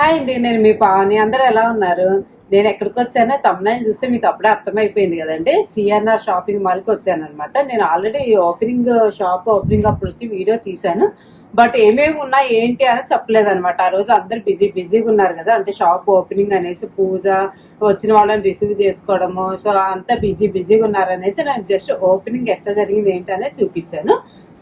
Hi అండి నేను మీ పావని. అందరూ ఎలా ఉన్నారు? నేను ఎక్కడికి వచ్చానో తమ్ముని చూస్తే మీకు అప్పుడే అర్థమైపోయింది కదండి. సిఎన్ఆర్ షాపింగ్ మాల్కి వచ్చాను అనమాట నేను ఆల్రెడీ ఓపెనింగ్ షాప్ ఓపెనింగ్ అప్పుడు వచ్చి వీడియో తీశాను. బట్ ఏమేమి ఉన్నా ఏంటి అని చెప్పలేదు అనమాట ఆ రోజు అందరు బిజీ బిజీగా ఉన్నారు కదా. అంటే షాప్ ఓపెనింగ్ అనేసి పూజ వచ్చిన వాళ్ళని రిసీవ్ చేసుకోవడము. సో అంతా బిజీ బిజీగా ఉన్నారు అనేసి నేను జస్ట్ ఓపెనింగ్ ఎట్లా జరిగింది ఏంటి అనేది చూపించాను.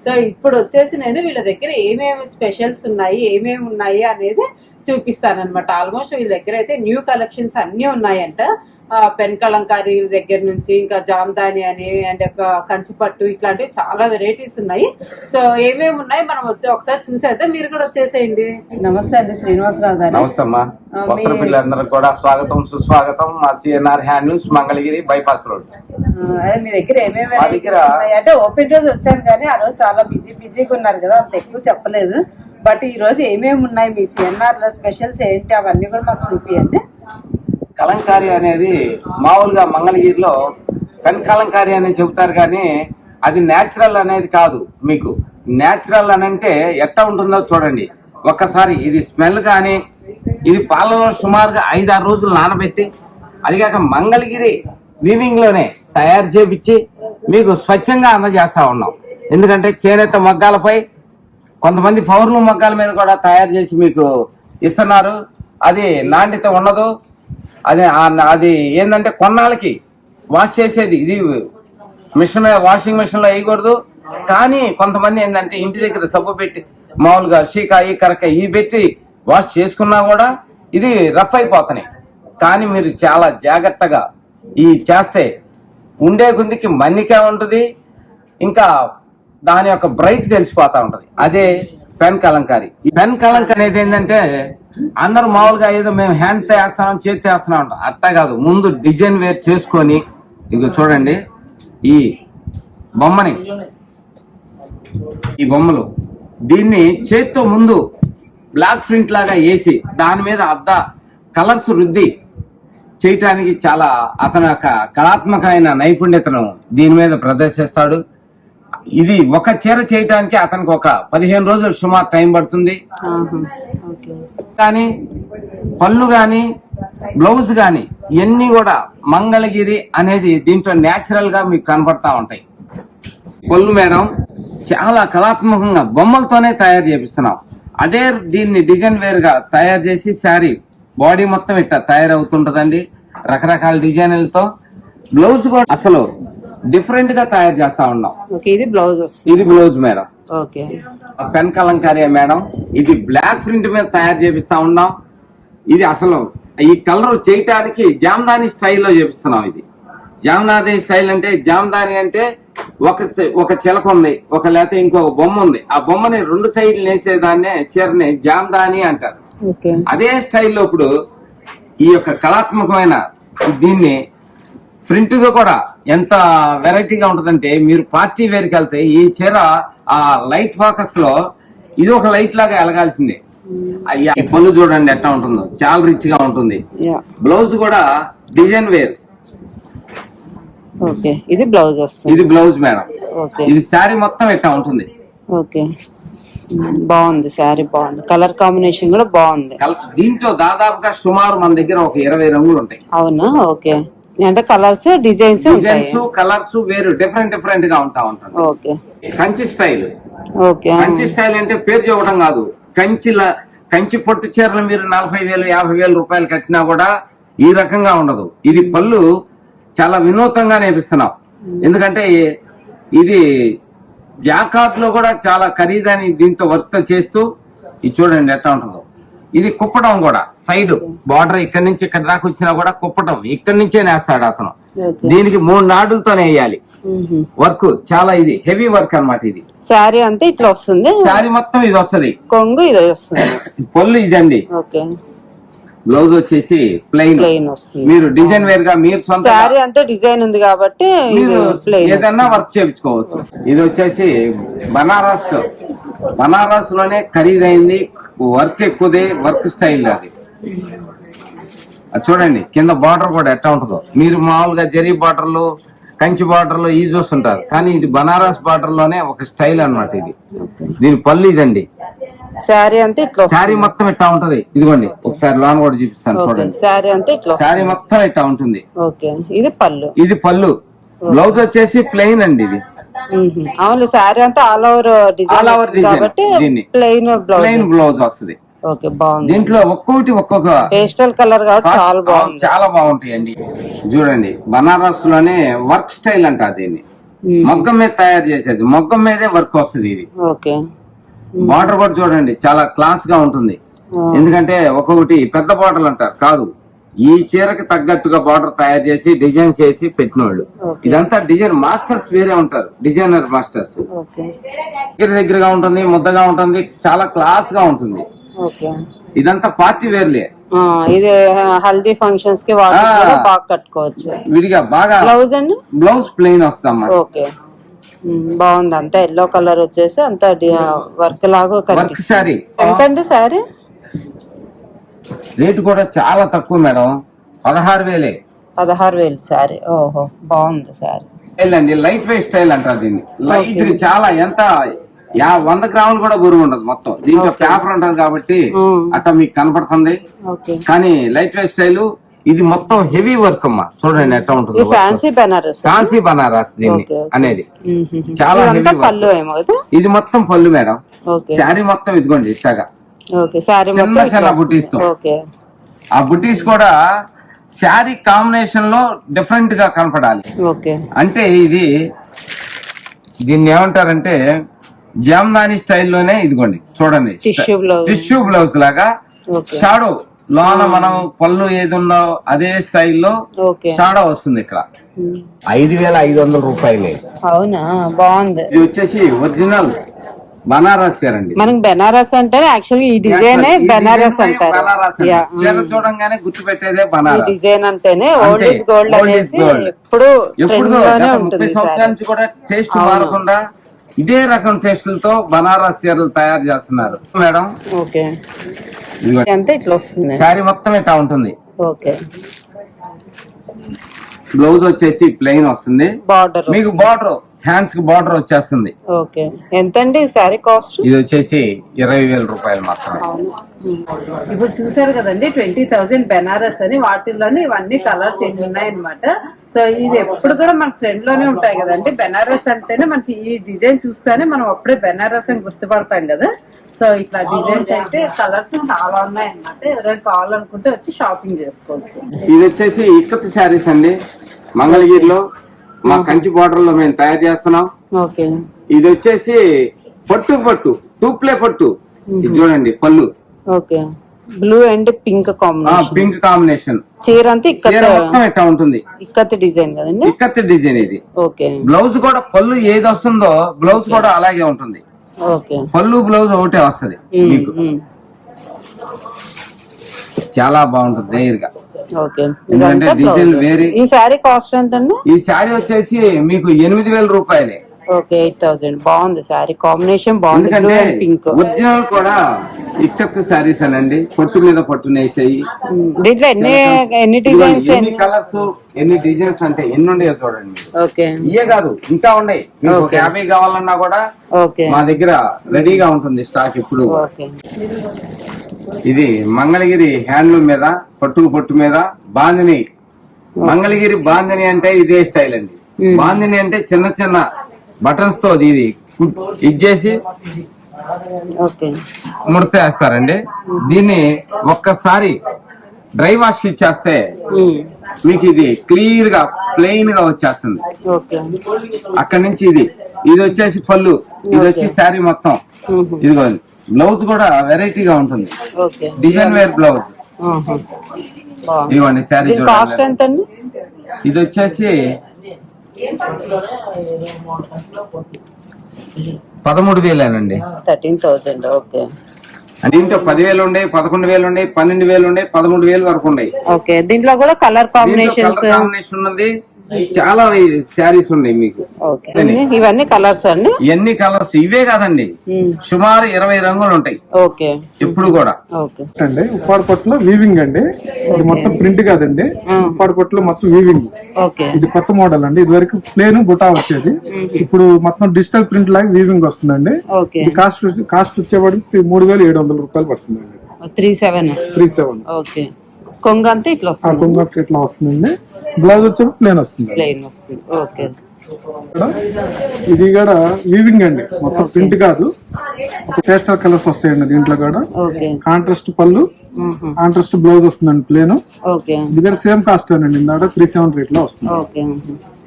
సో ఇప్పుడు వచ్చేసి నేను వీళ్ళ దగ్గర ఏమేమి స్పెషల్స్ ఉన్నాయి ఏమేమి ఉన్నాయి అనేది చూపిస్తానన్నమాట. ఆల్మోస్ట్ వీళ్ళ దగ్గర అయితే న్యూ కలెక్షన్స్ అన్నీ ఉన్నాయంట. ఆ, పెన్ కలంకారీ దగ్గర నుంచి ఇంకా జామ్దాని అని అండ్ ఒక కంచిపట్టు ఇట్లాంటివి చాలా వెరైటీస్ ఉన్నాయి. సో ఏమేమి ఉన్నాయి? మనం వచ్చి ఒకసారి చూసేద్దాం. మీరు కూడా వచ్చేసేయండి. నమస్తే అండి శ్రీనివాసరావు గారు. నమస్తే అమ్మా వస్త్ర పిల్లలందరికీ కూడా స్వాగతం సుస్వాగతం. మా CNR handlooms Mangalagiri bypass road అదే మీ దగ్గర ఏమేమి అంటే ఓపెన్ రోజు వచ్చాను కానీ ఆ రోజు చాలా బిజీ బిజీగా ఉన్నారు కదా అంత ఎక్కువ చెప్పలేదు. బట్ ఈ రోజు ఏమేమి ఉన్నాయి? మీ సిఎన్ఆర్లో స్పెషల్స్ ఏంటి? అవన్నీ కూడా మాకు చూపియండి. కలంకారీ అనేది మామూలుగా మంగళగిరిలో కలంకారీ అని చెబుతారు కానీ అది నేచురల్ అనేది కాదు మీకు. న్యాచురల్ అని అంటే ఎట్లా ఉంటుందో చూడండి. ఒక్కసారి ఇది స్మెల్ కానీ ఇది పాలలో సుమారుగా ఐదారు రోజులు నానబెట్టి అదిగాక మంగళగిరి వీవింగ్లోనే తయారు చేపించి మీకు స్వచ్ఛంగా అందజేస్తూ ఉన్నాం. ఎందుకంటే చేనేత మగ్గాలపై కొంతమంది పౌర్లు మగ్గాల మీద కూడా తయారు చేసి మీకు ఇస్తున్నారు. అది నాణ్యత ఉండదు. అది అది ఏంటంటే కొన్నాళ్ళకి వాష్ చేసేది. ఇది మిషన్ వాషింగ్ మిషన్లో వేయకూడదు. కానీ కొంతమంది ఏంటంటే ఇంటి దగ్గర సబ్బు పెట్టి మామూలుగా షీకాయి కరక ఇవి పెట్టి వాష్ చేసుకున్నా కూడా ఇది రఫ్ అయిపోతున్నాయి. కానీ మీరు చాలా జాగ్రత్తగా ఈ చేస్తే ఉండే గుందికి మన్నిక ఉంటుంది. ఇంకా దాని యొక్క బ్రైట్ తెలిసిపోతూ ఉంటుంది. అదే పెన్ కలంకారి. ఈ పెన్ కలంకారీ అనేది ఏంటంటే అందరు మామూలుగా ఏదో మేము హ్యాండ్ వేస్తున్నాం చేతి వేస్తున్నాం అంట అట్టా కాదు. ముందు డిజైన్ వేర్ చేసుకొని ఇది చూడండి. ఈ బొమ్మని ఈ బొమ్మలు. దీన్ని చేత్తో ముందు బ్లాక్ ప్రింట్ లాగా వేసి దాని మీద అద్ద కలర్స్ రుద్ది చేయటానికి చాలా అతని యొక్క కళాత్మకమైన నైపుణ్యతను దీని మీద ప్రదర్శిస్తాడు. ఇది ఒక చీర చేయటానికి అతనికి ఒక పదిహేను రోజులు సుమారు టైం పడుతుంది. కానీ పళ్ళు కానీ బ్లౌజ్ కానీ ఇవన్నీ కూడా మంగళగిరి అనేది దీంట్లో న్యాచురల్గా మీకు కనపడతా ఉంటాయి. పళ్ళు మేడం చాలా కళాత్మకంగా బొమ్మలతోనే తయారు చేపిస్తున్నాం. అదే దీన్ని డిజైన్ వేర్గా తయారు చేసి శారీ బాడీ మొత్తం ఇట్లా తయారవుతుంటదండి. రకరకాల డిజైన్లతో బ్లౌజ్ కూడా అసలు డిఫరెంట్గా తయారు చేస్తా ఉన్నాం. ఇది బ్లౌజ్ ఇది బ్లౌజ్ మేడం. ఓకే. ఆ పెన్ కలంకారీ మేడం. ఇది బ్లాక్ ప్రింట్ మీద తయారు చేపిస్తా ఉన్నాం. ఇది అసలు ఈ కలర్ చేయటానికి జామ్దాని స్టైల్లో చేపిస్తున్నాం ఇది. జామ్దాని స్టైల్ అంటే జామ్దాని అంటే ఒక ఒక చిలక ఉంది ఒక లేకపోతే ఇంకొక బొమ్మ ఉంది. ఆ బొమ్మని రెండు సైడ్లు వేసేదాన్నే చీరని జామ్దాని అంటారు. అదే స్టైల్లో ఇప్పుడు ఈ యొక్క కళాత్మకమైన దీన్ని ప్రింట్గా కూడా ఎంత వెరైటీగా ఉంటుందంటే మీరు పార్టీ వేర్కి వెళ్తే ఈ చీర ఆ లైట్ ఫోకస్లో ఇది ఒక లైట్ లాగా ఎలగాల్సిందే అయ్యా ఈ పళ్ళు చూడండి ఎట్లా ఉంటుందో. చాలా రిచ్గా ఉంటుంది బ్లౌజ్ కూడా డిజైన్ వేర్. ఓకే ఇది బ్లౌజ్ వస్తుంది. ఇది బ్లౌజ్ మేడం. ఓకే. ఇది శారీ మొత్తం ఎట్లా ఉంటుంది? ఓకే. బాగుంది శారీ బాగుంది. కలర్ కాంబినేషన్ కూడా బాగుంది. దీంట్లో దాదాపుగా సుమారు మన దగ్గర ఒక ఇరవై రంగులు ఉంటాయి. అవునా? ఓకే. అంటే కలర్స్ డిజైన్స్ డిజైన్స్ కలర్స్ వేరు డిఫరెంట్ డిఫరెంట్గా ఉంటా ఉంటుంది. Okay. Kanchi style. Okay. Kanchi style అంటే పేరు చెప్పడం కాదు. కంచిల కంచి పొట్టు చీరలు మీరు నలభై వేలు యాభై వేలు రూపాయలు కట్టినా కూడా ఈ రకంగా ఉండదు. ఇది పళ్ళు చాలా వినూతంగా నేర్పిస్తున్నాం. ఎందుకంటే ఇది జాకాట్లో కూడా చాలా ఖరీదని దీంతో వర్క్ చేస్తూ ఇది చూడండి ఎట్లా ఉంటుందో. ఇది కుప్పడం కూడా సైడ్ బార్డర్ ఇక్కడి నుంచి ఇక్కడ దాకా వచ్చినా కూడా కుప్పటం. ఇక్కడి నుంచే నేస్తాడు అతను. దీనికి మూడు నాడులతోనే వేయాలి. వర్క్ చాలా ఇది హెవీ వర్క్ అన్నమాట ఇది. శారీ అంతా ఇట్లా వస్తుంది? శారీ మొత్తం ఇది వస్తది. కొంగు ఇది వస్తుంది. పొల్లు ఇదండి. ఓకే. బ్లౌజ్ వచ్చేసి ప్లెయిన్ ప్లెయిన్ వస్తుంది. మీరు డిజైన్ వేర్గా మీరు సొంత శారీ అంతా డిజైన్ ఉంది కాబట్టి మీరు ఏదన్నా వర్క్ చేయించుకోవచ్చు. ఇది వచ్చేసి బనారస్. బనారస్లోనే ఖరీదైంది వర్క్ ఎక్కువది వర్క్ స్టైల్ అది. చూడండి కింద బార్డర్ కూడా ఎట్లా ఉంటుందో. మీరు మామూలుగా జరీ బార్డర్లు కంచి బార్డర్లో ఈ చూస్తుంటారు. కానీ ఇది బనారస్ బార్డర్లోనే ఒక స్టైల్ అన్నమాట ఇది. దీని పళ్ళు ఇదండి. శారీ అంతా ఇట్లా శారీ మొత్తం ఇట్టా ఉంటది. ఇదిగోండి ఒకసారి లోన్ కూడా చూపిస్తాను చూడండి. శారీ అంతా ఇట్లా శారీ మొత్తం ఇట్టా ఉంటుంది. ఓకే ఇది పళ్ళు. ఇది పళ్ళు. బ్లౌజ్ వచ్చేసి ప్లెయిన్ అండి ఇది. అవును శారీ అంతా ఆల్ ఓవర్ డిజైన్ కాబట్టి. ప్లెయిన్ బ్లౌజ్ ప్లెయిన్ బ్లౌజ్ వస్తుంది. ఓకే బాగుంది. దీంట్లో ఒక్కొక్కటి ఒక్కొక్క పేస్టల్ కలర్ కాబట్టి చాలా బాగుంది. చాలా బాగుంటాయండి. చూడండి బనారస్లోనే వర్క్ స్టైల్ అంట దీన్ని. మొగ్గం మీద తయారు చేసేది. మొగ్గం మీదే వర్క్ వస్తుంది ఇది. ఓకే. బార్డర్ కూడా చూడండి చాలా క్లాస్గా ఉంటుంది. ఎందుకంటే ఒక్కొక్కటి పెద్ద బార్డర్లు అంటారు కాదు. ఈ చీరకి తగ్గట్టుగా బార్డర్ తయారు చేసి డిజైన్ చేసి పెట్టినోళ్ళు. ఇదంతా డిజైన్ మాస్టర్స్ వేరే ఉంటారు డిజైనర్ మాస్టర్స్ దగ్గర దగ్గరగా ఉంటుంది ముద్దగా ఉంటుంది చాలా క్లాస్గా ఉంటుంది. ఇదంతా పార్టీ వేర్లే ఇది హల్దీ ఫంక్షన్స్కి బాగా కట్టుకోవచ్చు. విడిగా బాగా బ్లౌజ్ అండి? బ్లౌజ్ ప్లెయిన్ వస్తాం ఓకే. బాగుంది. అంతా ఎల్లో కలర్ వచ్చేసి అంత వర్క్ లాగా కనిపిస్తుంది. సారీ రేటు కూడా చాలా తక్కువ మేడం. పదహారు వేలే. పదహారు వేలు శారీ. ఓహో బాగుంది స్టైల్ అండి లైట్ వెయిట్ స్టైల్ అంటారు దీన్ని. లైట్ చాలా ఎంత? యా వంద గ్రాములు కూడా బరువు ఉండదు మొత్తం. దీంట్లో పేపర్ ఉంటుంది కాబట్టి. అట్లా మీకు కనపడుతుంది. కానీ లైట్ వెయిట్ స్టైల్ ఇది మొత్తం హెవీ వర్క్ అమ్మా. చూడండి ఎట్లా ఉంటుంది ఫ్యాన్సీ బెనారస్ దీన్ని. అనేది. చాలా work. పళ్ళు ఇది మొత్తం పళ్ళు మేడం. శారీ మొత్తం ఇదిగోండి ఇట్లాగా. చిన్న చిన్న బుటీస్తో. ఆ బుటీస్ కూడా శారీ కాంబినేషన్లో డిఫరెంట్గా కనపడాలి. అంటే ఇది దీన్ని ఏమంటారంటే జామ్దాని స్టైల్లోనే ఇదిగోండి చూడండి. టిష్యూ బ్లౌజ్ లాగా షాడో లోన మనం పళ్ళు ఏది ఉందో అదే స్టైల్లో ఓకే. షాడో వస్తుంది ఇక్కడ. ఐదు వేల ఐదు వందల రూపాయలే. అవునా? బాగుంది. ఇది వచ్చేసి ఒరిజినల్ బనారస్ చీర అండి. మనకి బెనారస్ అంటే యాక్చువల్లీ ఈ డిజైన్ బెనారస్ అంటారు. చీర చూడంగానే గుర్తు పెట్టేదే ఈ బనారస్. డిజైన్ అంటేనే ఓల్డ్ ఇస్ గోల్డ్. ఎప్పుడు ఎప్పుడు ఉంటుంది ముప్పై సంవత్సరాల. నుంచి కూడా టేస్ట్ మారకుండా ఇదే రకం టేస్టులతో బనారస్ చీరలు తయారు చేస్తున్నారు. Madam okay. ఇట్లా వస్తుంది. శారీ మొత్తం ఇట్లా ఉంటుంది. ఓకే. బ్లౌజ్ వచ్చేసి ప్లెయిన్ వస్తుంది. బార్డర్ మీకు బార్డర్ హ్యాండ్స్కి బార్డర్ వచ్చేస్తుంది. ఓకే. ఎంత అండి శారీ కాస్ట్? ఇది వచ్చేసి ఇరవై వేల రూపాయలు మాత్రమే. ఇప్పుడు చూసారు కదండి ట్వంటీ థౌసండ్ బెనారస్ అని వాటిల్లోనే ఇవన్నీ కలర్స్ ఎన్ని ఉన్నాయన్నమాట. సో ఇది ఎప్పుడు కూడా మన ట్రెండ్లోనే ఉంటాయి కదండి. బెనారస్ అంటేనే మనకి ఈ డిజైన్ చూస్తేనే మనం అప్పుడే బెనారస్ అని గుర్తుపడతాం కదా. సో ఇట్లా డిజైన్స్ అయితే కలర్స్ చాలా ఉన్నాయి అన్నమాట ఎవరైనా కావాలనుకుంటే వచ్చి షాపింగ్ చేసుకోవచ్చు. ఇది వచ్చేసి ఇక్కత్ శారీస్ అండి. మంగళగిరిలో మా కంచి బార్డర్లో మేము తయారు చేస్తున్నాం. ఓకే. ఇది వచ్చేసి పట్టు పట్టు టూప్లే పట్టు. ఇది చూడండి పళ్ళు. Okay. Blue and pink combination pink combination చీర అంతా మొత్తం ఎట్లా ఉంటుంది. ఇక్కత్ డిజైన్ కదండి? ఇక్కత్ డిజైన్ ఇది. ఓకే. బ్లౌజ్ కూడా పళ్ళు ఏది వస్తుందో బ్లౌజ్ కూడా అలాగే ఉంటుంది. పళ్ళు బ్లౌజ్ ఒకటే వస్తది మీకు. చాలా బాగుంటుంది ఓకే. ఎందుకంటే డిజైన్. వేరే ఈ శారీ కాస్ట్ ఎంత ఈ శారీ వచ్చేసి మీకు ఎనిమిది వేల రూపాయలే. Okay eight thousand. బాగుంది శారీ కాంబినేషన్ బాగుంది. Blue and pink. ఒరిజినల్ కూడా ఇక్కత్ శారీస్ అనండి. పొట్టు మీద పొట్టు నేసాయి దీంట్లో ఎన్ని ఎన్ని డిజైన్స్ ఎన్ని కలర్స్ ఎన్ని డిజైన్స్ అంటే ఎన్ని ఉన్నాయో చూడండి. ఓకే. ఇయే కాదు ఇంకా ఉన్నాయి. మీకు. యాభై కావాలన్నా కూడా ఓకే. మా దగ్గర రెడీగా ఉంటుంది స్టాక్ ఇప్పుడు. ఇది మంగళగిరి హ్యాండ్లూమ్ మీద పట్టు పొట్టు మీద బాందిని. మంగళగిరి బాందిని అంటే ఇదే స్టైల్ అండి. బాందిని అంటే చిన్న చిన్న బటన్స్తో ఇది ఇది చేసి ముడత వేస్తారండి. దీన్ని ఒక్కసారి డ్రై వాష్ ఇచ్చేస్తే మీకు ఇది క్లియర్గా ప్లెయిన్గా వచ్చేస్తుంది. అక్కడి నుంచి ఇది ఇది వచ్చేసి పళ్ళు ఇది వచ్చి శారీ మొత్తం. ఉహు, ఇదిగోండి బ్లౌజ్ కూడా వెరైటీగా ఉంటుంది. Design wear blouse. ఇదిగోండి శారీ ఇది వచ్చేసి పదమూడు వేలేనండి థర్టీన్ థౌసండ్ ఓకే. దీంట్లో పదివేలు ఉండే పదకొండు వేలు ఉండే పన్నెండు వేలు ఉండే పదమూడు వేలు వరకు ఉన్నాయి. ఓకే దీంట్లో కూడా కలర్ కాంబినేషన్స్. కాంబినేషన్ ఉన్నది. చాలా శారీస్ ఉన్నాయి మీకు. ఓకే. ఇవన్నీ. కలర్స్ అండి? ఎన్ని కలర్స్ ఇవే కాదండి. సుమారు ఇరవై రంగులు ఉంటాయి. ఓకే. ఎప్పుడు కూడా. ఓకే. అండి ఉప్పాడు పట్టులో వీవింగ్ అండి. ఇది మొత్తం ప్రింట్ కాదండి. ఉప్పాడు పట్టులో మొత్తం వీవింగ్ ఓకే. ఇది కొత్త మోడల్ అండి. ఇది వరకు ప్లేన్ బుటా వచ్చేది. ఇప్పుడు మొత్తం డిజిటల్ ప్రింట్ లాగా వీవింగ్ వస్తుందండి. కాస్ట్ కాస్ట్ వచ్చేవాడికి మూడు వేల ఏడు వందల రూపాయలు పడుతుందండి. Three seven. Three seven. Okay. కొంగ అంతా ఇట్లా ఆ వస్తుంది. కుంగట్ ఇట్లా వస్తుందండి. బ్లౌజ్ వచ్చేప్పుడు ప్లేన్ వస్తుంది. ప్లెయిన్ వస్తుంది. ఓకే. ఇక్కడ ఇది కూడా వీవింగ్ అండి. మొత్తం ప్రింట్ కాదు. పేస్టల్ కలర్స్ వస్తాయండి దీంట్లో కూడా. ఓకే. కాంట్రాస్ట్ పళ్ళు కాంట్రాస్ట్ బ్లౌజ్ వస్తుందండి ప్లేన్ ఓకే ఇది కూడా సేమ్ కాస్ట్ అండి ఇందాక త్రీ సెవెన్ రేట్లో వస్తుంది. ఓకే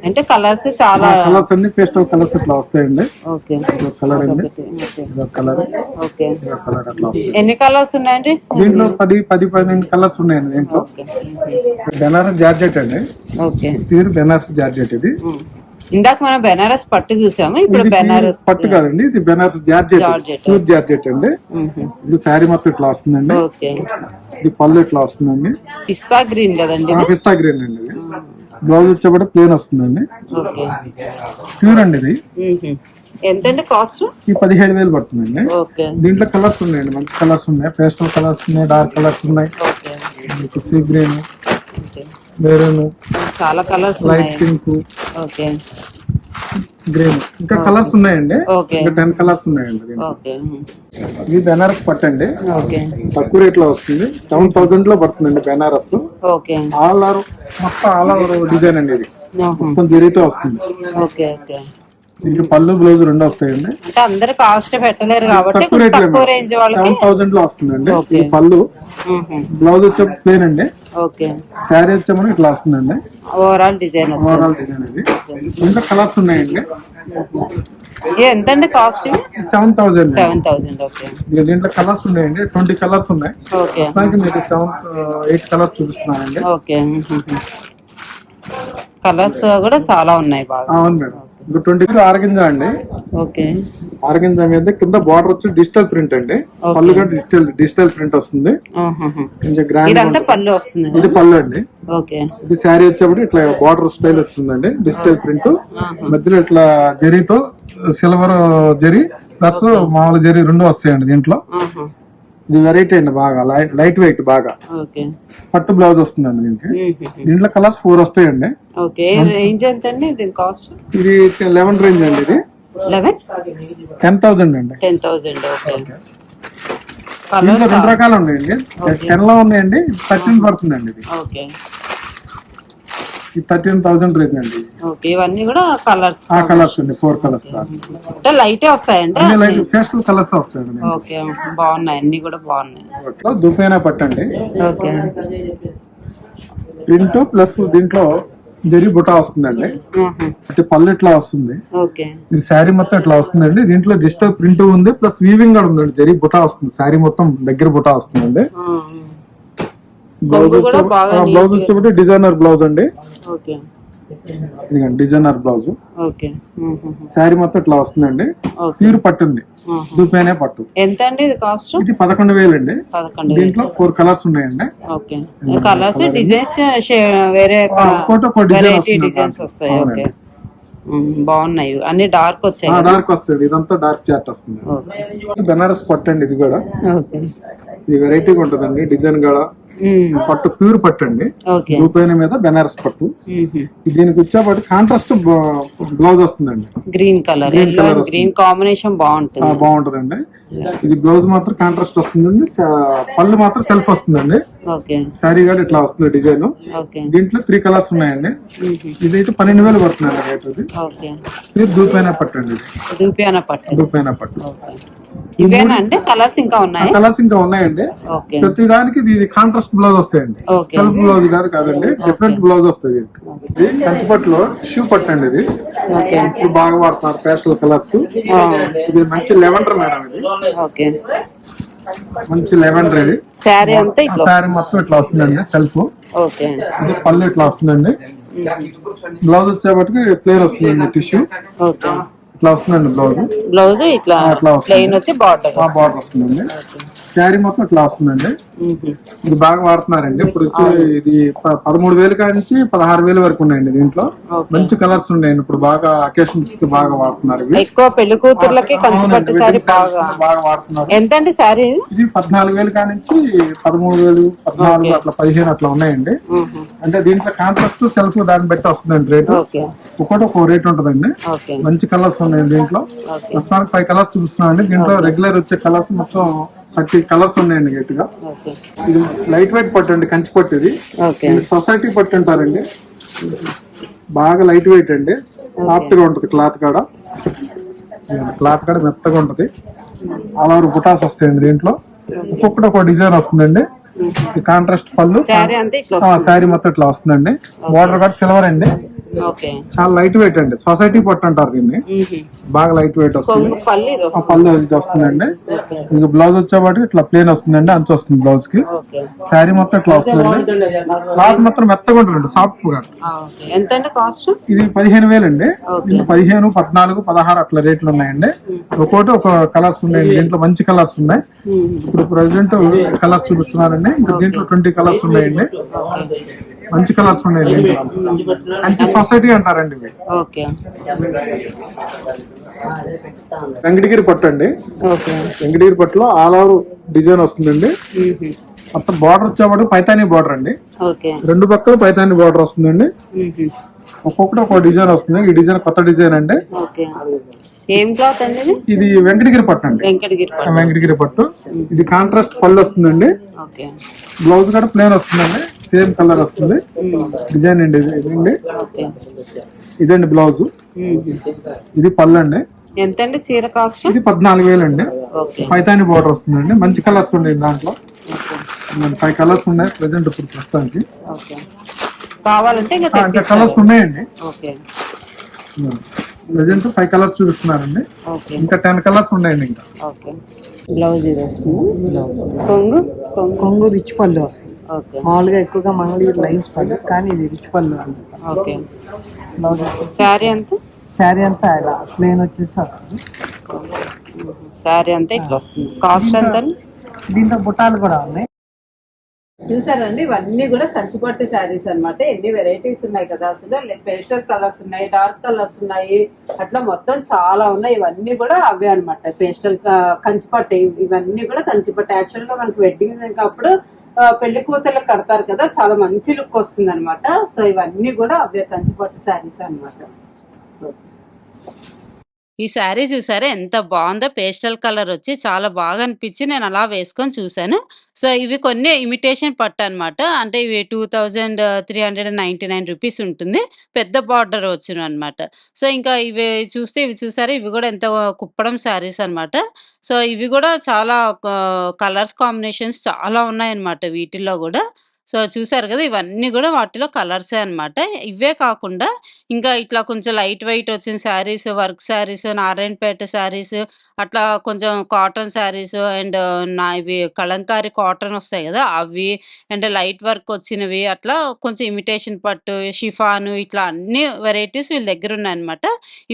అంటే కలర్స్ చాలా కలర్స్ అన్ని పేస్టల్ కలర్స్ ఇట్లా వస్తాయండి. ఓకే కలర్ అండి. కలర్ ఓకే కలర్ అట్లా ఎన్ని కలర్స్ ఉన్నాయండి? దీంట్లో పది పది పన్నెండు కలర్స్ ఉన్నాయండి దీంట్లో. బెనారస్ జార్జెట్ అండి. ఓకే ప్యూర్ బెనారస్ జార్జెట్ ఇది. ఇందాక మనం బెనారస్ పట్టు చూసాము ఇప్పుడు బెనారస్ పట్టు కాదండి ఇది Benaras georgette. Georgette. Pure georgette అండి. ఇది శారీ మొత్తం ఇట్లా వస్తుందండి. ఇది పళ్ళు ఇట్లా వస్తుందండి. పిస్తా గ్రీన్ కదండి? పిస్తా గ్రీన్ అండి బ్లౌజ్ వచ్చేప్పుడు ప్లేన్ వస్తుందండి. ప్యూర్ అండి ఇది. ఎంతండి కాస్ట్? ఈ పదిహేడు వేలు పడుతుందండి. దీంట్లో కలర్స్ ఉన్నాయండి మంచి కలర్స్ ఉన్నాయి. పేస్టల్ కలర్స్ ఉన్నాయి డార్క్ కలర్స్ ఉన్నాయి. సీ గ్రీన్ మెరూన్ చాలా colours light pink okay. Green ఇంకా కలర్స్ ఉన్నాయండి. ఓకే. ఇంకా టెన్ కలర్స్ ఉన్నాయండి. ఇది బెనారస్ పట్టండి ఓకే. తక్కువ రేట్లో వస్తుంది. సెవెన్ థౌసండ్లో పడుతుందండి బెనారస్. ఓకే. ఆల్ ఆర్ మొత్తం ఆల్ ఓవర్ డిజైన్ అండి ఇది. మొత్తం జరిగితే వస్తుంది. దీంట్లో పళ్ళు బ్లౌజ్ రెండు వస్తాయండి. అంటే అందరు కాస్ట్ పెట్టలేరు కాబట్టి తక్కువ కొంచెం రేట్ తక్కువ రేంజ్ వాళ్ళకి సెవెన్ థౌసండ్లో వస్తుందండి. ఇది పళ్ళు. బ్లౌజ్ వచ్చే ప్లేన్ అండి ఓకే. శారీ వచ్చేమని ఇట్లా వస్తుందండి. ఓవరాల్ డిజైన్ ఓవరాల్ వచ్చేసి. డిజైన్ ఇది. ఇంకా కలర్స్ ఉన్నాయండి. ఇది ఎంతండి cost seven thousand seven thousand okay. దీంట్లో కలర్స్ ఉన్నాయండి. ట్వంటీ కలర్స్ ఉన్నాయి. ఓకే. దానికి మీకు సెవెన్ ఎయిట్ కలర్స్ చూపిస్తున్నానండి. ఓకే. కలర్స్ కూడా చాలా ఉన్నాయి బాగా. అవును మేడం. ఇంకా ట్వంటీ ఆరగింజ అండి. ఓకే. ఆరగింజ మీద కింద బార్డర్ వచ్చి డిజిటల్ ప్రింట్ అండి. పళ్ళు కూడా డిజిటల్ డిజిటల్ ప్రింట్ వస్తుంది. కొంచెం గ్రాండ్ ఇదంతా పళ్ళు వస్తుంది ఇది పళ్ళు అండి. ఓకే. ఇది శారీ వచ్చేప్పుడు ఇట్లా బార్డర్ స్టైల్ వచ్చిందండి. Digital print. మధ్యలో ఇట్లా జరీతో సిల్వర్ జరీ ప్లస్ మామూలు జరీ రెండు వస్తాయండి దీంట్లో. ఇది వెరైటీ అండి బాగా? లైట్ లైట్ వెయిట్ బాగా. ఓకే. పట్టు బ్లౌజ్ వస్తుందండి దీనికి. దీంట్లో కలర్స్ ఫోర్ వస్తాయండి. ఓకే. రేంజ్ ఎంత అండి దీని కాస్ట్ ఇది లెవెన్ రేంజ్ అండి ఇది. లెవెన్ టెన్ థౌసండ్ అండి. Ten thousand okay. రెండు రకాలు ఉన్నాయండి. టెన్లో ఉన్నాయండి థర్టీన్ పడుతుందండి ఇది. ఓకే. థర్టీన్ థౌసండ్ రేంజ్ అండి. ఓకే ఇవన్నీ కూడా కలర్స్ ఆ కలర్స్ అండి ఫోర్ కలర్స్ అంటే లైటే వస్తాయండి అన్ని లైట్ పేస్టల్ కలర్స్ వస్తాయండి ఓకే బాగున్నాయి అన్ని కూడా బాగున్నాయి. దుపైనా పట్టండి. ఓకే. ప్రింట్ ప్లస్ దీంట్లో జరి బుట్ట వస్తుందండి. అంటే పళ్ళు ఇట్లా వస్తుంది. ఓకే. ఇది శారీ మొత్తం ఇట్లా వస్తుందండి. దీంట్లో డిజిటల్ ప్రింట్ ఉంది ప్లస్ వీవింగ్ కూడా ఉందండి. జరి బుట్ట వస్తుంది శారీ మొత్తం దగ్గర బుట్ట వస్తుందండి. బ్లౌజ్ వచ్చేప్పుడు డిజైనర్ బ్లౌజ్ అండి. Designer blouse. శారీ మొత్తం ఇట్లా వస్తుందండి. ప్యూర్ పట్టుంది ఆహా. దుపైనే పట్టు. ఎంత అండి ఇది కాస్ట్? ఇది పదకొండు వేలు అండి. దీంట్లో ఫోర్ కలర్స్ ఉన్నాయండి. ఓకే. కలర్స్ డిజైన్స్ వేరే డిజైన్స్ వస్తాయి. ఓకే. బాగున్నాయి. అన్ని డార్క్ వచ్చాయి? డార్క్ వస్తుంది. ఇదంతా డార్క్ చార్ట్ వస్తుంది. బెనారస్ పట్టు అండి ఇది కూడా. ఇది వెరైటీగా ఉంటుందండి. డిజైన్ కూడా. పట్టు ప్యూర్ పట్టు అండి. ఓకే. రూపాయల మీద బెనారస్ పట్టు. దీనికి వచ్చేపాటి కాంట్రాస్ట్ బ్లౌజ్ వస్తుందండి. గ్రీన్ కలర్ గ్రీన్ కాంబినేషన్ బాగుంటుంది. బాగుంటదండి. ఇది బ్లౌజ్ మాత్రం కాంట్రాస్ట్ వస్తుందండి. పళ్ళు మాత్రం సెల్ఫ్ వస్తుందండి. ఓకే. శారీ కూడా ఇట్లా వస్తుంది డిజైన్. దీంట్లో త్రీ కలర్స్ ఉన్నాయండి. ఇదైతే పన్నెండు వేలు పడుతుందండి రేట్ ఇది దూపైన పట్టు అండి. ఇది. దూపియాన పట్టు. దూపైన పట్టు. ఇవేనా అంటే కలర్స్ ఇంకా ఉన్నాయి? కలర్స్ ఇంకా ఉన్నాయండి. ప్రతి దానికి ఇది కాంట్రాస్ట్ బ్లౌజ్ వస్తాయండి. సెల్ఫ్ బ్లౌజ్ కాదు కాదండి డిఫరెంట్ బ్లౌజ్ వస్తుంది దీనికి. ఇది కంచిపట్టులో షూ పట్టు అండి ఇది. ఇది బాగా వాడుతున్నారు పేస్టల్ కలర్స్ ఆ, ఇది మంచి లెవెండర్ మేడం ఇది. ఓకే మంచి లెవెండర్ ఇది. శారీ అంతా శారీ మొత్తం ఇట్లా వస్తుందండి సెల్ఫ్ ఓకే ఇది పళ్ళు ఇట్లా వస్తుందండి. బ్లౌజ్ వచ్చేపటికి ప్లేన్ వస్తుందండి టిష్యూ ఓకే ఇట్లా వస్తుందండి బ్లౌజ్? బ్లౌజ్ ఇట్లా. ప్లెయిన్ వచ్చి బార్డర్ బార్డర్ వస్తుందండి. శారీ మొత్తం ఇట్లా వస్తుందండి. ఇది బాగా వాడుతున్నారండి. ఇప్పుడు వచ్చి ఇది పదమూడు వేలు కానించి పదహారు వేలు వరకు ఉన్నాయండి దీంట్లో. మంచి కలర్స్ ఉన్నాయండి. ఇప్పుడు బాగా అకేషన్స్కి బాగా వాడుతున్నారు ఎక్కువ పెళ్ళి కూతుర్లకి శారీ బాగా. వాడుతున్నారు. ఎంతండి శారీ? ఇది పద్నాలుగు వేలు కానించి పదమూడు వేలు పద్నాలుగు అట్లా పదిహేను అట్లా ఉన్నాయండి. అంటే దీంట్లో కాంట్రాక్ట్ సెల్ఫ్ దాన్ని బట్టి వస్తుందండి రేటు. ఒక్కొక్కటి ఒక్కో రేట్ ఉంటుందండి. మంచి కలర్స్ ఉన్నాయండి దీంట్లో. ప్రస్తుతానికి ఫైవ్ కలర్స్ చూపిస్తున్నాం అండి దీంట్లో రెగ్యులర్ వచ్చే కలర్స్ మొత్తం థర్టీ కలర్స్ ఉన్నాయండి గట్టిగా. ఇది లైట్ వెయిట్ పట్టు అండి కంచి పట్టు ఇది. సొసైటీ పట్టు అంటారండి. బాగా లైట్ వెయిట్ అండి. సాఫ్ట్గా ఉంటది క్లాత్ కాడ. క్లాత్ కాడ మెత్తగా ఉంటది. ఆరు బుటాస్ వస్తాయండి దీంట్లో. ఒక్కొక్కటి ఒక డిజైన్ వస్తుందండి. ఈ కాంట్రాస్ట్ పళ్ళు. శారీ మొత్తం ఇట్లా వస్తుందండి. బార్డర్ కూడా సిల్వర్ అండి. చాలా లైట్ వెయిట్ అండి. సొసైటీ పట్టు అంటారు దీన్ని. బాగా లైట్ వెయిట్ వస్తుంది. పళ్ళు ఇది వస్తుందండి. ఇది బ్లౌజ్ వచ్చేపాటికి ఇట్లా ప్లేన్ వస్తుందండి అంచు వస్తుంది బ్లౌజ్కి. శారీ మొత్తం ఇట్లా వస్తుందండి? క్లాత్ మొత్తం మెత్తగా ఉంటుందండి సాఫ్ట్గా ఆ, ఓకే ఎంతండి కాస్ట్ ఇది పదిహేను వేలు అండి. పదిహేను పద్నాలుగు పదహారు అట్లా రేట్లు ఉన్నాయండి. ఒక్కోటి ఒక కలర్స్ ఉన్నాయండి. దీంట్లో మంచి కలర్స్ ఉన్నాయి. ఇప్పుడు ప్రజెంట్ కలర్స్ చూపిస్తున్నారండి ఇంకా దీంట్లో ట్వంటీ కలర్స్ ఉన్నాయండి. మంచి కలర్స్ ఉన్నాయండి దీంట్లో. మంచి సొసైటీ అంటారండి ఇవి ఓకే. వెంకటగిరి పట్టు అండి. ఓకే. వెంకటగిరి పట్టులో ఆల్ ఓవర్ డిజైన్ వస్తుందండి. మొత్తం బార్డర్ వచ్చేవాడు పైతానీ బార్డర్ అండి. ఓకే. రెండు పక్కలు పైతానీ బార్డర్ వస్తుందండి. ఒక్కొక్కటి ఒక డిజైన్ వస్తుంది. ఈ డిజైన్ కొత్త డిజైన్ అండి. ఓకే. ఏం క్లాత్ అండి ఇది? ఇది వెంకటగిరి పట్టు అండి. వెంకటగిరి పట్టు. ఇది కాంట్రాస్ట్ పళ్ళు వస్తుందండి. ఓకే. బ్లౌజ్ కూడా ప్లేన్ వస్తుందండి. సేమ్ కలర్ వస్తుంది. డిజైన్ అండి ఇది. ఇదండి ఇదండి బ్లౌజ్. ఇది పళ్ళు అండి. ఎంతండి చీర కాస్ట్? ఇది పద్నాలుగు వేలు అండి. పైతాని బార్డర్ వస్తుందండి. మంచి కలర్స్ ఉన్నాయి దాంట్లో. ఫైవ్ కలర్స్ ఉన్నాయి. ప్రజెంట్ ఇప్పుడు ప్రస్తుతానికి. కావాలంటే ఇంకా కలర్స్ ఉన్నాయండి. ఓకే. ప్రజెంట్ ఫైవ్ కలర్స్ చూపిస్తున్నారండి. ఇంకా టెన్ కలర్స్ ఉన్నాయండి ఇంకా. బ్లౌజ్ ఇది వస్తుంది. కొంగు? కొంగు. కొంగు రిచ్ పళ్ళు వస్తుంది. మామూలుగా ఎక్కువగా మంగళగిరి లైన్స్ పళ్ళు కానీ ఇది రిచ్ పళ్ళు ఓకే. బ్లౌజ్ శారీ ఎంత? శారీ అంతా ఇలా ప్లేన్ వచ్చేసి వస్తుంది శారీ అంతా ఇట్లా వస్తుంది. కాస్ట్ ఎంత? దీంట్లో బుట్టాలు కూడా ఉన్నాయి. చూసారండి ఇవన్నీ కూడా కంచిపట్టు శారీస్ అన్నమాట. ఎన్ని వెరైటీస్ ఉన్నాయి కదా అసలు. పేస్టల్ కలర్స్ ఉన్నాయి డార్క్ కలర్స్ ఉన్నాయి. అట్లా మొత్తం చాలా ఉన్నాయి. ఇవన్నీ కూడా అవే అన్నమాట. పేస్టల్ కంచిపట్టు ఇవ్- ఇవన్నీ కూడా కంచిపట్టు. యాక్చువల్గా మనకి వెడ్డింగ్ అప్పుడు పెళ్ళి కూతుర్లకు కడతారు కదా చాలా మంచి లుక్ వస్తుంది అనమాట సో ఇవన్నీ కూడా అవే కంచిపట్టు శారీస్ అన్నమాట. ఈ శారీ చూసారా? ఎంత బాగుందో. పేస్టల్ కలర్ వచ్చి చాలా బాగా అనిపించి నేను అలా వేసుకొని చూశాను. సో ఇవి కొన్ని ఇమిటేషన్ పట్టు అనమాట అంటే ఇవి two thousand three hundred ninety nine rupees ఉంటుంది. పెద్ద బార్డర్ వచ్చిన అనమాట సో ఇంకా ఇవి చూస్తే ఇవి చూసారా? ఇవి కూడా ఎంత కుప్పడం శారీస్ అనమాట సో ఇవి కూడా చాలా కలర్స్ కాంబినేషన్స్ చాలా ఉన్నాయన్నమాట వీటిల్లో కూడా. సో చూసారు కదా! ఇవన్నీ కూడా వాటిలో కలర్సే అనమాట ఇవే కాకుండా ఇంకా ఇట్లా కొంచెం లైట్ వెయిట్ వచ్చిన శారీస్ వర్క్ శారీస్ నారాయణపేట శారీస్ అట్లా కొంచెం కాటన్ శారీస్ అండ్ నా ఇవి కలంకారీ కాటన్ వస్తాయి కదా! అవి అండ్ లైట్ వర్క్ వచ్చినవి అట్లా కొంచెం ఇమిటేషన్ పట్టు షిఫాను ఇట్లా అన్ని వెరైటీస్ వీళ్ళ దగ్గర ఉన్నాయన్నమాట.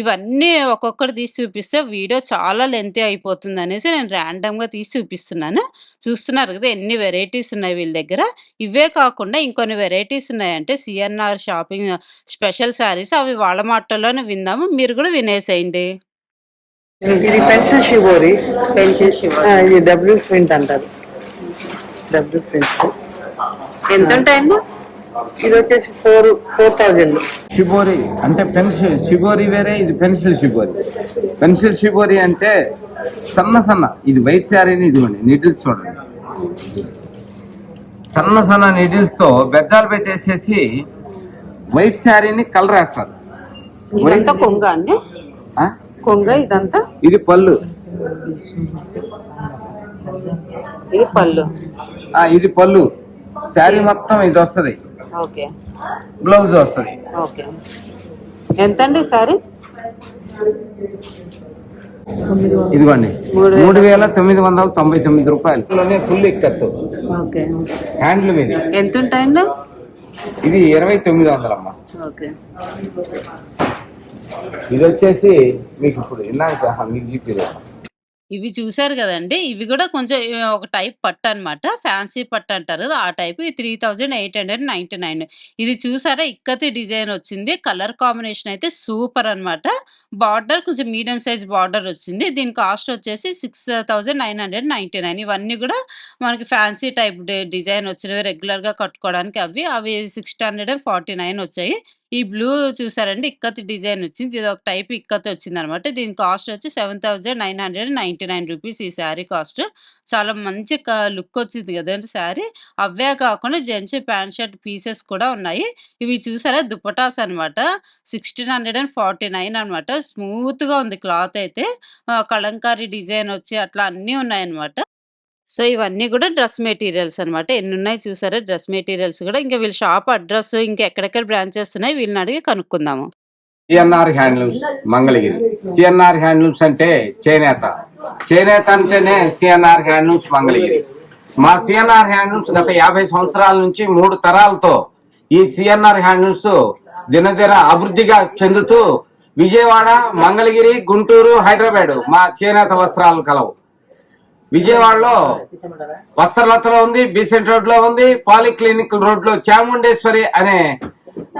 ఇవన్నీ ఒక్కొక్కటి తీసి చూపిస్తే వీడియో చాలా లెంత్ అయిపోతుంది అనేసి నేను ర్యాండమ్గా తీసి చూపిస్తున్నాను. చూస్తున్నారు కదా! ఎన్ని వెరైటీస్ ఉన్నాయి వీళ్ళ దగ్గర? ఇవే కాకుండా ఇంకొన్ని వెరైటీస్ ఉన్నాయంటే సిఎన్ఆర్ షాపింగ్ స్పెషల్ శారీస్ అవి వాళ్ళ మాటల్లోనే విందాము. మీరు కూడా వినేసేయండి. ఇది పెన్సిల్ షిబోరి. పెన్షన్ శివ ఆ, ఇది డబ్ల్యూ ప్రింట్ అంటారు. డబ్ల్యూ ప్రింట్స్ ఎంత ఉంటాయండి? ఇది వచ్చేసి ఫోర్ ఫోర్ థౌజండ్. షిబోరి అంటే పెన్సిల్ షిబోరి వేరే ఇది పెన్సిల్ షిబోరి. పెన్సిల్ షిబోరి అంటే సన్న సన్న ఇది వైట్ శారీని ఇదిగోండి నీడిల్స్ చూడండి. సన్న సన్న నీడిల్స్తో బెజ్జాలు పెట్టేసేసి వైట్ శారీని కలర్ వేస్తారు. ఇదంతా కొంగ అండి? కొంగ ఇదంతా? ఇది పళ్ళు. ఇది పళ్ళు. ఇది పళ్ళు. శారీ మొత్తం ఇది వస్తుంది. ఓకే. బ్లౌజ్ వస్తుంది. ఓకే. ఎంతండి సారీ ఇదిగోండి. మూడు వేల. తొమ్మిది వందల తొంభై తొమ్మిది రూపాయలు. Full ikat okay. హ్యాండ్లూమ్ ఇది ఎంత ఉంటాయండి ఇది ఇరవై తొమ్మిది వందలమ్మ. ఓకే. ఇది వచ్చేసి మీకు ఇప్పుడు ఇందాక మీకు చూపిలేదు. ఇవి చూసారు కదండి ఇవి కూడా కొంచెం ఒక టైప్ పట్టు అనమాట ఫ్యాన్సీ పట్టంటారు కదా! ఆ టైపు. ఇది 3899 ఇది చూసారా ఇక్కతి డిజైన్ వచ్చింది కలర్ కాంబినేషన్ అయితే సూపర్ అనమాట బార్డర్ కొంచెం మీడియం సైజ్ బార్డర్ వచ్చింది దీని కాస్ట్ వచ్చేసి six thousand nine hundred ninety nine ఇవన్నీ కూడా మనకి ఫ్యాన్సీ టైప్ డిజైన్ వచ్చినవి రెగ్యులర్‌గా కట్టుకోవడానికి అవి. అవి 649 వచ్చాయి. ఈ బ్లూ చూసారండి ఇక్కత్తి డిజైన్ వచ్చింది ఇది ఒక టైప్ ఇక్కతి వచ్చింది అనమాట దీని కాస్టొచ్చి 7999 రూపీస్ ఈ శారీ కాస్ట్. చాలా మంచి లుక్ వచ్చింది కదండి శారీ. అవే కాకుండా జెంట్స్ ప్యాంట్ షర్ట్ పీసెస్ కూడా ఉన్నాయి. ఇవి చూసారా దుపటాస్ అనమాట. 1649 అనమాట. స్మూత్‌గా ఉంది క్లాతయితే. ఆహ్, కలంకారీ డిజైనొచ్చి అట్లా అన్నీ ఉన్నాయన్నమాట. సో, ఇవన్నీ కూడా డ్రెస్ మెటీరియల్స్ అనమాట. ఎన్నున్నాయి చూసారా? డ్రెస్ మెటీరియల్స్ కూడా. ఇంకా వీళ్ళ షాప్ అడ్రస్ ఇంకా ఎక్కడెక్కడ బ్రాంచెస్ ఉన్నాయి వీళ్ళని అడిగి కనుక్కుందాము. CNR handlooms Mangalagiri. CNR handlooms అంటే చేనేత. చేనేత అంటేనే సిఎన్ఆర్ హ్యాండ్లూమ్స్ మంగళగిరి. మా సిఎన్ఆర్ హ్యాండ్లూమ్స్ గత యాభై సంవత్సరాల నుంచి మూడు తరాలతో ఈ సిఎన్ఆర్ హ్యాండ్లూమ్స్ దినదిన అభివృద్ధిగా చెందుతూ విజయవాడ మంగళగిరి గుంటూరు హైదరాబాద్ మా చేనేత వస్త్రాలు కలవు. విజయవాడలో వస్త్రలతలో ఉంది బీసెంట్ రోడ్లో ఉంది పాలిక్లినిక్ రోడ్లో చాముండేశ్వరి అనే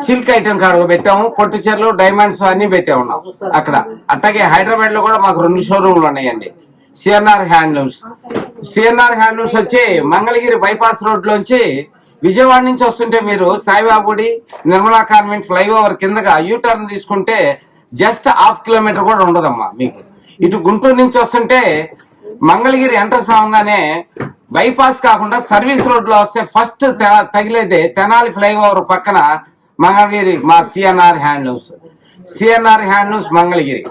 సిల్క్ ఐటమ్ కాడ పెట్టాము పొట్టు చీరలు డైమండ్స్ అన్ని పెట్టే ఉన్నాం అక్కడ. అట్లాగే హైదరాబాద్లో కూడా మాకు రెండు షోరూమ్లు ఉన్నాయండి. CNR handlooms. సిఎన్ఆర్ హ్యాండ్లూమ్స్ వచ్చి మంగళగిరి బైపాస్ రోడ్ లోంచి విజయవాడ నుంచి వస్తుంటే మీరు సాయిబాబా గుడి నిర్మలా కాన్వెంట్ ఫ్లైఓవర్ కిందగా యూ టర్న్ తీసుకుంటే జస్ట్ హాఫ్ కిలోమీటర్ కూడా ఉండదమ్మా మీకు. ఇటు గుంటూరు నుంచి వస్తుంటే మంగళగిరి ఎంట్రన్స్ అవగానే బైపాస్ కాకుండా సర్వీస్ రోడ్లో వస్తే ఫస్ట్ తగిలేదే తెనాలి ఫ్లైఓవర్ పక్కన మంగళగిరి మా CNR handlooms. CNR handlooms Mangalagiri.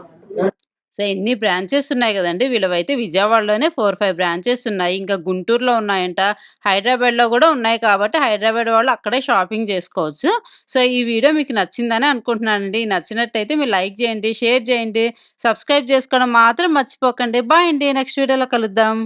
So, ఇన్ని బ్రాంచెస్ ఉన్నాయి కదండి వీళ్ళవైతే విజయవాడలోనే 4, 5 బ్రాంచెస్ ఉన్నాయి. ఇంకా గుంటూరులో ఉన్నాయంట. హైదరాబాద్‌లో కూడా ఉన్నాయి కాబట్టి హైదరాబాద్ వాళ్ళు అక్కడే షాపింగ్ చేసుకోవచ్చు సో, ఈ వీడియో మీకు నచ్చిందని అనుకుంటున్నానండి. నచ్చినట్టయితే మీరు లైక్ చేయండి షేర్ చేయండి సబ్స్క్రైబ్ చేసుకోవడం మాత్రం మర్చిపోకండి. బాయ్ అండి. నెక్స్ట్ వీడియోలో కలుద్దాం.